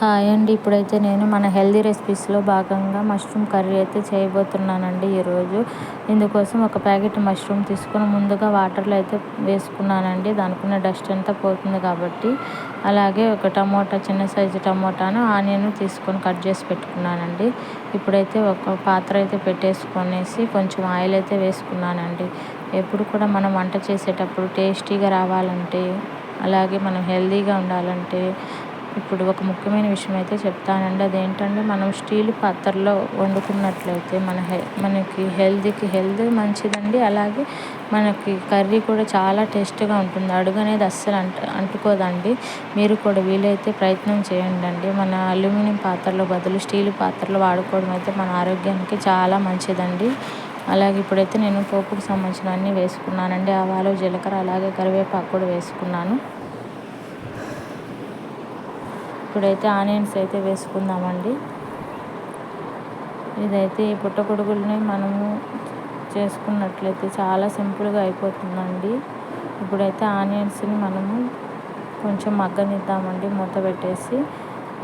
Hi అండి. ఇప్పుడైతే నేను మన హెల్దీ రెసిపీస్లో భాగంగా మష్రూమ్ కర్రీ అయితే చేయబోతున్నానండి ఈరోజు. ఇందుకోసం ఒక ప్యాకెట్ మష్రూమ్ తీసుకొని ముందుగా వాటర్లో అయితే వేసుకున్నానండి. దానికున్న డస్ట్ అంతా పోతుంది కాబట్టి. అలాగే ఒక టమోటా చిన్న సైజు టమోటాను ఆనియన్ తీసుకొని కట్ చేసి పెట్టుకున్నానండి. ఇప్పుడైతే ఒక పాత్ర అయితే పెట్టేసుకొనేసి కొంచెం ఆయిల్ అయితే వేసుకున్నానండి. ఎప్పుడు కూడా మనం వంట చేసేటప్పుడు టేస్టీగా రావాలంటే అలాగే మనం హెల్దీగా ఉండాలంటే ఇప్పుడు ఒక ముఖ్యమైన విషయం అయితే చెప్తానండి. అదేంటంటే మనం స్టీల్ పాత్రలో వండుకున్నట్లయితే మన హె మనకి హెల్తీకి హెల్త్ మంచిదండి. అలాగే మనకి కర్రీ కూడా చాలా టేస్ట్గా ఉంటుంది. అడుగు అనేది అస్సలు అంట అంటుకోదండి. మీరు కూడా వీలైతే ప్రయత్నం చేయండి అండి. మన అల్యూమినియం పాత్రలో బదులు స్టీల్ పాత్రలు వాడుకోవడం అయితే మన ఆరోగ్యానికి చాలా మంచిదండి. అలాగే ఇప్పుడైతే నేను పోపుకు సంబంధించిన అన్నీ వేసుకున్నానండి. ఆవాలు జీలకర్ర అలాగే కరివేపాకు కూడా వేసుకున్నాను. ఇప్పుడైతే ఆనియన్స్ అయితే వేసుకుందామండి. ఇదైతే ఈ పుట్టగొడుగులని మనము చేసుకున్నట్లయితే చాలా సింపుల్గా అయిపోతుందండి. ఇప్పుడైతే ఆనియన్స్ని మనము కొంచెం మగ్గనిద్దామండి మూత పెట్టేసి.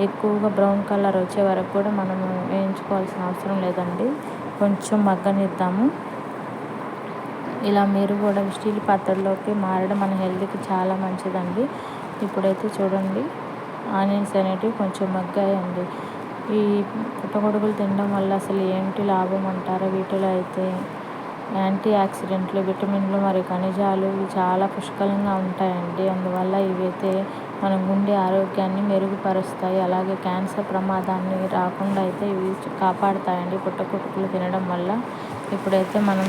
ఎక్కువగా బ్రౌన్ కలర్ వచ్చే వరకు కూడా మనము వేయించుకోవాల్సిన అవసరం లేదండి. కొంచెం మగ్గనిద్దాము. ఇలా మీరు కూడా స్టీల్ పాత్రలోకి మారడం మన హెల్త్కి చాలా మంచిదండి. ఇప్పుడైతే చూడండి. ఆనియన్స్ అనేటివి కొంచెం మగ్గాయండి. ఈ పుట్టగొడుగులు తినడం వల్ల అసలు ఏంటి లాభం అంటారా? వీటిలో అయితే యాంటీ ఆక్సిడెంట్లు విటమిన్లు మరియు ఖనిజాలు ఇవి చాలా పుష్కలంగా ఉంటాయండి. అందువల్ల ఇవైతే మన గుండె ఆరోగ్యాన్ని మెరుగుపరుస్తాయి. అలాగే క్యాన్సర్ ప్రమాదాన్ని రాకుండా అయితే ఇవి కాపాడుతాయండి. పుట్టగొడుగులు తినడం వల్ల ఇప్పుడైతే మనం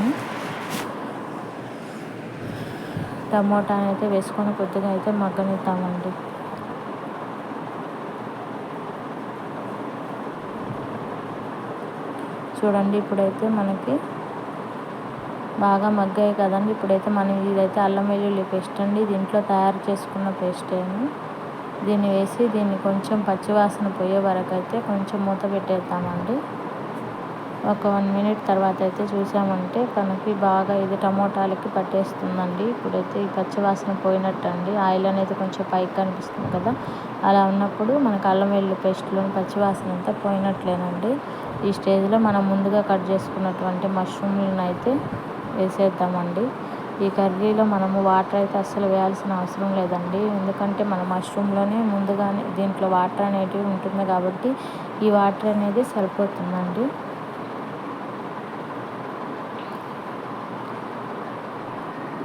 టమోటా అయితే వేసుకొని కొద్దిగా అయితే మగ్గనిద్దామండి. చూడండి ఇప్పుడైతే మనకి బాగా మగ్గాయి కదండి. ఇప్పుడైతే మనం ఇదైతే అల్లం వెల్లుల్లి పేస్ట్ అండి. దీంట్లో తయారు చేసుకున్న పేస్ట్ ఏమి. దీన్ని వేసి దీన్ని కొంచెం పచ్చివాసన పోయే వరకు అయితే కొంచెం మూత పెట్టేద్దామండి. ఒక వన్ మినిట్ తర్వాత అయితే చూసామంటే మనకి బాగా ఇది టమోటాలకి పట్టేస్తుందండి. ఇప్పుడైతే ఈ పచ్చివాసన పోయినట్టు అండి ఆయిల్ అనేది కొంచెం పైకి కనిపిస్తుంది కదా. అలా ఉన్నప్పుడు మనకు అల్లం వెల్లుల్లి పేస్ట్లోని పచ్చివాసన అంతా పోయినట్లేనండి. ఈ స్టేజ్లో మనం ముందుగా కట్ చేసుకున్నటువంటి మష్రూమ్లను అయితే వేసేద్దామండి. ఈ కర్రీలో మనము వాటర్ అయితే అస్సలు వేయాల్సిన అవసరం లేదండి. ఎందుకంటే మన మష్రూమ్లోనే ముందుగానే దీంట్లో వాటర్ అనేటివి ఉంటుంది కాబట్టి ఈ వాటర్ అనేది సరిపోతుందండి.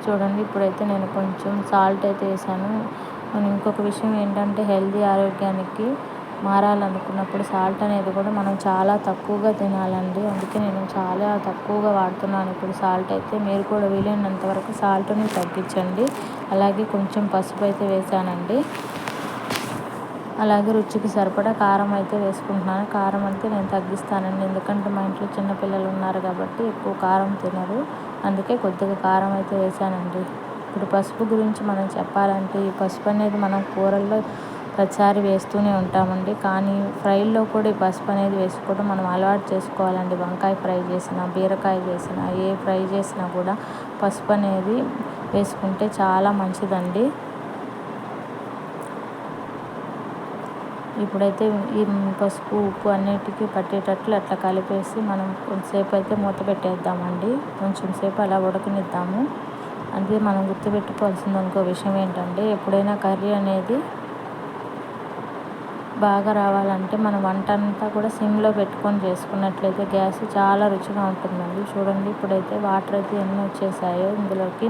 చూడండి ఇప్పుడైతే నేను కొంచెం సాల్ట్ అయితే వేసాను. ఇంకొక విషయం ఏంటంటే హెల్దీ ఆరోగ్యానికి మారాలనుకున్నప్పుడు సాల్ట్ అనేది కూడా మనం చాలా తక్కువగా తినాలండి. అందుకే నేను చాలా తక్కువగా వాడుతున్నాను. ఇప్పుడు సాల్ట్ అయితే మీరు కూడా వీలైనంత వరకు సాల్ట్ని తగ్గించండి. అలాగే కొంచెం పసుపు అయితే వేసానండి. అలాగే రుచికి సరిపడా కారం అయితే వేసుకుంటున్నాను. కారం అయితే నేను తగ్గిస్తానండి. ఎందుకంటే మా ఇంట్లో చిన్నపిల్లలు ఉన్నారు కాబట్టి ఎక్కువ కారం తినరు. అందుకే కొద్దిగా కారం అయితే వేసానండి. ఇప్పుడు పసుపు గురించి మనం చెప్పాలంటే ఈ పసుపు అనేది మనం కూరల్లో ప్రతిసారి వేస్తూనే ఉంటామండి. కానీ ఫ్రైల్లో కూడా ఈ పసుపు అనేది వేసుకోవడం మనం అలవాటు చేసుకోవాలండి. వంకాయ ఫ్రై చేసినా బీరకాయ చేసినా ఏ ఫ్రై చేసినా కూడా పసుపు అనేది వేసుకుంటే చాలా మంచిదండి. ఇప్పుడైతే ఈ పసుపు ఉప్పు అన్నిటికీ పట్టేటట్లు అట్లా కలిపేసి మనం కొంతసేపు అయితే మూత పెట్టేద్దామండి. కొంచెం సేపు అలా ఉడకనిద్దాము. అంటే మనం గుర్తుపెట్టుకోవాల్సింది ఇంకో విషయం ఏంటంటే ఎప్పుడైనా కర్రీ అనేది బాగా రావాలంటే మనం వంట అంతా కూడా సిమ్లో పెట్టుకొని చేసుకున్నట్లయితే గ్యాస్ చాలా రుచిగా ఉంటుందండి. చూడండి ఇప్పుడైతే వాటర్ అయితే ఎన్ని వచ్చేసాయో ఇందులోకి.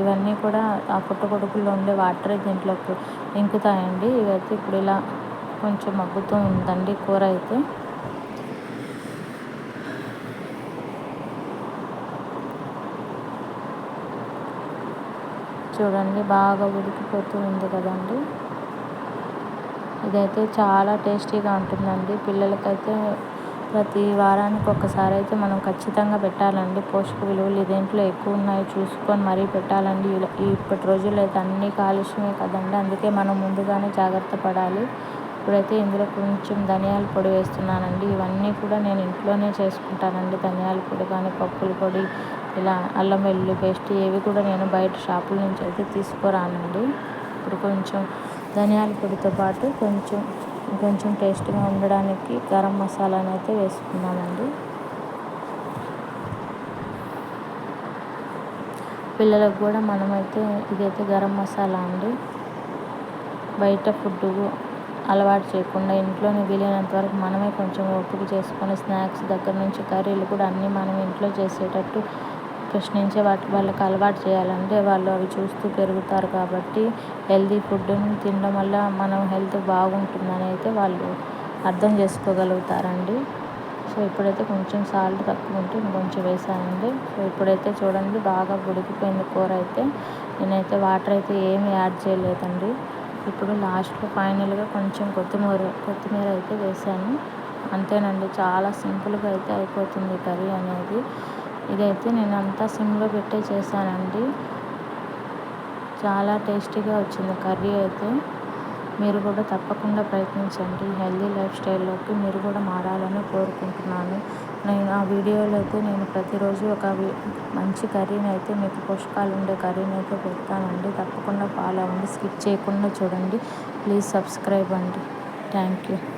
ఇవన్నీ కూడా ఆ పుట్టగొడుకుల్లో ఉండే వాటర్ దీంట్లోకి ఇంకుతాయండి. ఇవైతే ఇప్పుడు ఇలా కొంచెం మగ్గుతూ ఉందండి కూర అయితే. చూడండి బాగా ఉడికిపోతూ ఉంది కదండి. ఇదైతే చాలా టేస్టీగా ఉంటుందండి. పిల్లలకైతే ప్రతి వారానికి ఒకసారి అయితే మనం ఖచ్చితంగా పెట్టాలండి. పోషక విలువలు దేంట్లో ఎక్కువ ఉన్నాయో చూసుకొని మరీ పెట్టాలండి. ఇప్పటి రోజుల్లో అయితే అన్నీ కాలుష్యమే కదండి. అందుకే మనం ముందుగానే జాగ్రత్త పడాలి. ఇప్పుడైతే ఇందులో కొంచెం ధనియాల పొడి వేస్తున్నానండి. ఇవన్నీ కూడా నేను ఇంట్లోనే చేసుకుంటానండి. ధనియాల పొడి కానీ పప్పుల పొడి ఇలా అల్లం వెల్లుల్లి పేస్ట్ ఏవి కూడా నేను బయట షాపుల నుంచి అయితే తీసుకురానండి. ఇప్పుడు కొంచెం ధనియాల పొడితో పాటు కొంచెం కొంచెం టేస్ట్గా ఉండడానికి గరం మసాలాను అయితే వేసుకున్నామండి పిల్లలకు కూడా మనమైతే ఇదైతే గరం మసాలా అండి. బయట ఫుడ్ అలవాటు చేయకుండా ఇంట్లోనే వీలైనంత వరకు మనమే కొంచెం ఓపిక చేసుకొని స్నాక్స్ దగ్గర నుంచి కర్రీలు కూడా అన్నీ మనం ఇంట్లో చేసేటట్టు ప్రశ్నించే వాటి వాళ్ళకి అలవాటు చేయాలంటే వాళ్ళు అవి చూస్తూ పెరుగుతారు కాబట్టి హెల్తీ ఫుడ్ని తినడం వల్ల మనం హెల్త్ బాగుంటుందని అయితే వాళ్ళు అర్థం చేసుకోగలుగుతారండి. సో ఇప్పుడైతే కొంచెం సాల్ట్ తక్కువ ఉంటే కొంచెం వేసానండి. సో ఇప్పుడైతే చూడండి బాగా ఉడికిపోయింది కూర అయితే. నేనైతే వాటర్ అయితే ఏమి యాడ్ చేయలేదండి. ఇప్పుడు లాస్ట్లో ఫైనల్గా కొంచెం కొత్తిమీర కొత్తిమీర అయితే వేసాను. అంతేనండి చాలా సింపుల్గా అయితే అయిపోతుంది కర్రీ అనేది. ఇదైతే నేను అంతా సిమ్లో పెట్టే చేశానండి. చాలా టేస్టీగా వచ్చింది కర్రీ అయితే. మీరు కూడా తప్పకుండా ప్రయత్నించండి. హెల్దీ లైఫ్ స్టైల్లోకి మీరు కూడా మారాలని కోరుకుంటున్నాను. నేను ఆ వీడియోలో అయితే నేను ప్రతిరోజు ఒక మంచి కర్రీని అయితే మీకు పోషకాలు ఉండే కర్రీని అయితే పెడతానండి. తప్పకుండా ఫాలో అవ్వండి. స్కిప్ చేయకుండా చూడండి. ప్లీజ్ సబ్స్క్రైబ్ అండి. Thank you.